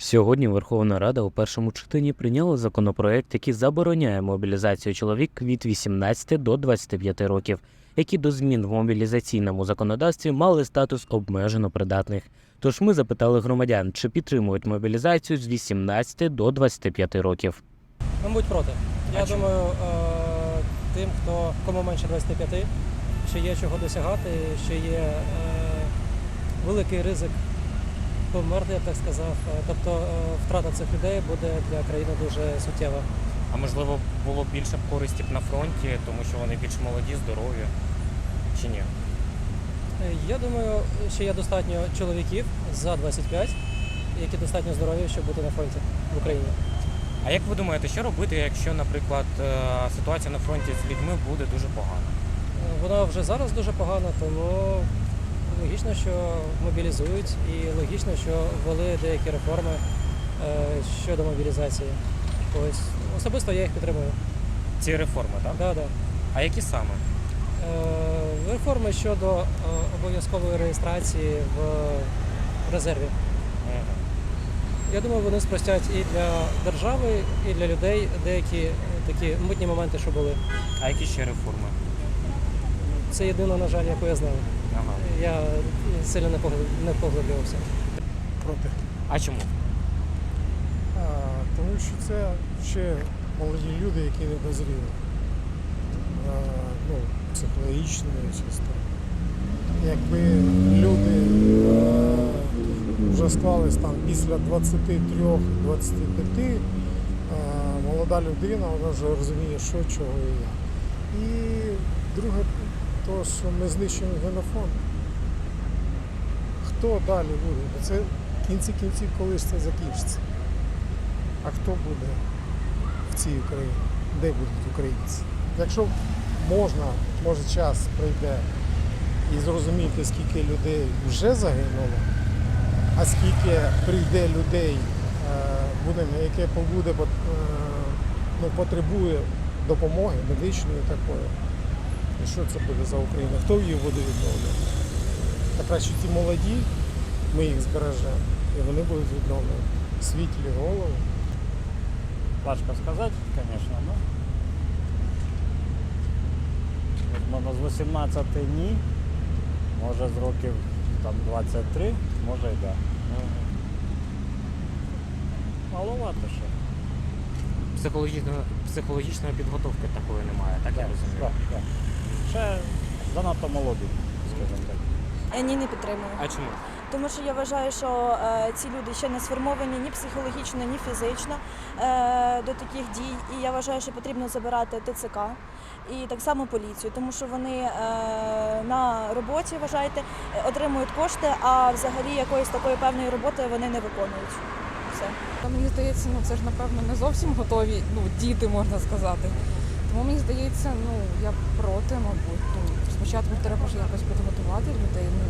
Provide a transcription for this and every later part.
Сьогодні Верховна Рада у першому читанні прийняла законопроект, який забороняє мобілізацію чоловік від 18 до 25 років, які до змін в мобілізаційному законодавстві мали статус обмежено придатних. Тож ми запитали громадян, чи підтримують мобілізацію з 18 до 25 років. Мабуть, проти. Я А думаю, е, тим, хто кому менше 25, ще є чого досягати, ще є е, великий ризик померти, я б так сказав. Е, Тобто е, втрата цих людей буде для країни дуже суттєва. А можливо, було б більше б користі б на фронті, тому що вони більш молоді, здорові. Чи ні? Е, Я думаю, що є достатньо чоловіків за 25, які достатньо здорові, щоб бути на фронті в Україні. А як ви думаєте, що робити, якщо, наприклад, ситуація на фронті з людьми буде дуже погана? Вона вже зараз дуже погана, тому логічно, що мобілізують, і логічно, що ввели деякі реформи е, щодо мобілізації. Ось особисто я їх підтримую. Ці реформи, так? Да, да. А які саме? Е, Реформи щодо е, обов'язкової реєстрації в резерві. Я думаю, вони спростять і для держави, і для людей деякі такі митні моменти, що були. А які ще реформи? Це єдина, на жаль, яку я знаю. Я сильно не погл- не поглиблювався. проти. А чому? А, тому що це ще молоді люди, які не дозріли. А, ну, психологічно чисто. Якби люди е, вже склались там після 23-25, е, молода людина, вона вже розуміє, що, чого і як. І друге, то, що ми знищуємо генофонд. Хто далі буде? Це в кінці кінців колись це закінчиться. А хто буде в цій Україні? Де будуть українці? Якщо можна, може час прийде і зрозуміти, скільки людей вже загинуло, а скільки прийде людей, е, буде, яке побуде, е, ну, потребує допомоги медичної такої. І що це буде за Україна? Хто її буде відновлювати? Та краще ті молоді, ми їх збережемо, і вони будуть відновлені. Світлі голови. Важко сказати, звісно, ну. Можна з 18 ні, може з років там 23, може і да. Ну, маловато ще. Психологічної, психологічної підготовки такої немає, так я Да, розумію. да, да. Ще занадто молоді, скажімо так. Ні, не підтримую. А чому? Тому що я вважаю, що е, ці люди ще не сформовані ні психологічно, ні фізично е, до таких дій. І я вважаю, що потрібно забирати ТЦК і так само поліцію, тому що вони е, на роботі, вважаєте, отримують кошти, а взагалі якоїсь такої певної роботи вони не виконують. Все. Та мені здається, ну це ж напевно не зовсім готові, ну діти можна сказати. Тому мені здається, ну я проти, мабуть. Ну, спочатку треба ж якось підготувати людей, ну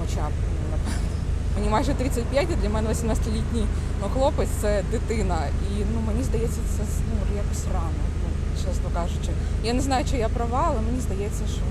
хоча б ну, напевно. Мені майже 35, і для мене 18-літній ну, хлопець це дитина. І ну мені здається, це ну, якось рано, ну, чесно кажучи. Я не знаю, чи я права, але мені здається, що